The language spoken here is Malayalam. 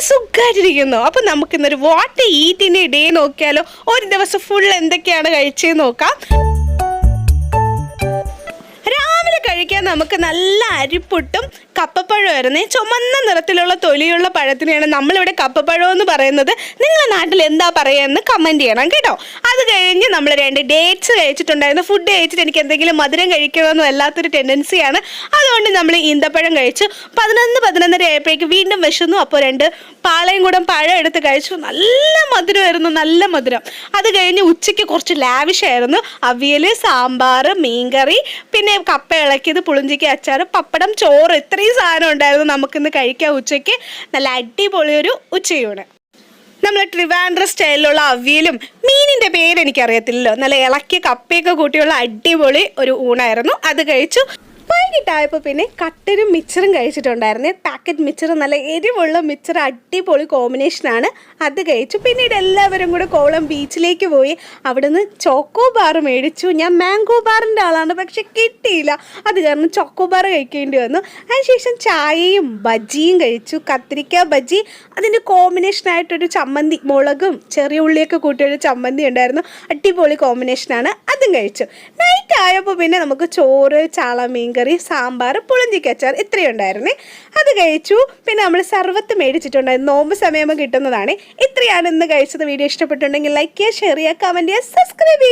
സുഖമായിട്ടിരിക്കുന്നു അപ്പൊ നമുക്ക് ഇന്നൊരു വാട്ട് ഈറ്റിന്റെ ഡേ നോക്കിയാലോ? ഒരു ദിവസം ഫുൾ എന്തൊക്കെയാണ് കഴിച്ചേ നോക്കാം. രാവിലെ കഴിക്കാൻ നമുക്ക് നല്ല അരിപ്പുട്ടും കപ്പപ്പഴമായിരുന്നേ ചുമന്ന നിറത്തിലുള്ള തൊലിയുള്ള പഴത്തിനെയാണ് നമ്മളിവിടെ കപ്പപ്പഴം എന്ന് പറയുന്നത്. നിങ്ങളുടെ നാട്ടിൽ എന്താ പറയുക എന്ന് കമന്റ് ചെയ്യണം കേട്ടോ. അത് കഴിഞ്ഞ് നമ്മൾ രണ്ട് ഡേറ്റ്സ് കഴിച്ചിട്ടുണ്ടായിരുന്നു. ഫുഡ് കഴിച്ചിട്ട് എനിക്ക് എന്തെങ്കിലും മധുരം കഴിക്കണമെന്നോ അല്ലാത്തൊരു ടെൻഡൻസിയാണ് അതുകൊണ്ട് നമ്മൾ ഈന്തപ്പഴം കഴിച്ചു. പതിനൊന്ന് പതിനൊന്നര ആയപ്പോഴേക്ക് വീണ്ടും വിശന്നു. അപ്പോൾ രണ്ട് പാളയും കൂടെ പഴം എടുത്ത് കഴിച്ചു. നല്ല മധുരമായിരുന്നു നല്ല മധുരം. അത് കഴിഞ്ഞ് ഉച്ചയ്ക്ക് കുറച്ച് ലാവിഷായിരുന്നു അവിയൽ സാമ്പാർ മീൻകറി പിന്നെ കപ്പ ഇളക്കിയത് പുളിഞ്ചിക്ക് അച്ചാർ പപ്പടം ചോറ്. ഇത്രയും സാധനം ഉണ്ടായിരുന്നു നമുക്കിന്ന് കഴിക്കാം ഉച്ചയ്ക്ക്. നല്ല അടിപൊളിയൊരു ഉച്ചയൂണ്. നമ്മൾ ട്രിവാൻഡ്ര സ്റ്റൈലിലുള്ള അവിയലും മീനിന്റെ പേര് എനിക്കറിയത്തില്ലല്ലോ. നല്ല ഇളക്കിയ കപ്പയൊക്കെ കൂട്ടിയുള്ള അടിപൊളി ഒരു ഊണായിരുന്നു. അത് കഴിച്ചു. വൈകിട്ടായപ്പോൾ പിന്നെ കട്ടനും മിച്ചറും കഴിച്ചിട്ടുണ്ടായിരുന്നേ. പാക്കറ്റ് മിച്ചർ നല്ല എരിവുള്ള മിച്ചർ അടിപൊളി കോമ്പിനേഷനാണ് അത് കഴിച്ചു. പിന്നീട് എല്ലാവരും കൂടെ കോളം ബീച്ചിലേക്ക് പോയി. അവിടുന്ന് ചോക്കോ ബാർ മേടിച്ചു. ഞാൻ മാംഗോ ബാറിന്റെ ആളാണ് പക്ഷെ കിട്ടിയില്ല. അത് കാരണം ചോക്കോ ബാർ കഴിക്കേണ്ടി വന്നു. അതിനുശേഷം ചായയും ബജിയും കഴിച്ചു. കത്തിരിക്ക ബജി അതിന്റെ കോമ്പിനേഷനായിട്ടൊരു ചമ്മന്തി മുളകും ചെറിയ ഉള്ളിയൊക്കെ കൂട്ടിയൊരു ചമ്മന്തി ഉണ്ടായിരുന്നു. അടിപൊളി കോമ്പിനേഷനാണ് അതും കഴിച്ചു. നൈറ്റ് ആയപ്പോൾ പിന്നെ നമുക്ക് ചോറ് ചാള മീൻകറി സാമ്പാർ പുളിഞ്ചിക്കച്ചാർ ഇത്രയും ഉണ്ടായിരുന്നേ അത് കഴിച്ചു. പിന്നെ നമ്മൾ സർവത്ത് മേടിച്ചിട്ടുണ്ടായിരുന്നു നോമ്പ് സമയമ്പോൾ കിട്ടുന്നതാണ്. ഇത്രയാണ് ഇന്ന് കഴിച്ചത്. വീഡിയോ ഇഷ്ടപ്പെട്ടുണ്ടെങ്കിൽ ലൈക്ക് ചെയ്യുക ഷെയർ ചെയ്യുക കമന്റ് ചെയ്യുക സബ്സ്ക്രൈബ് ചെയ്യുക.